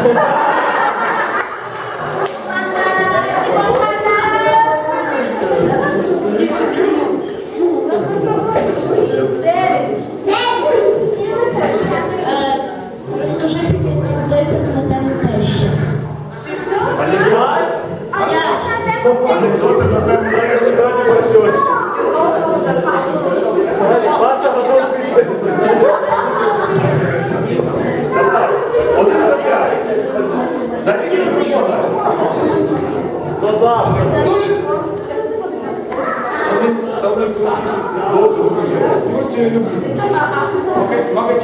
Е, Розкажи Дайте мені мікрофон. До завтра. Пані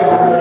Amen.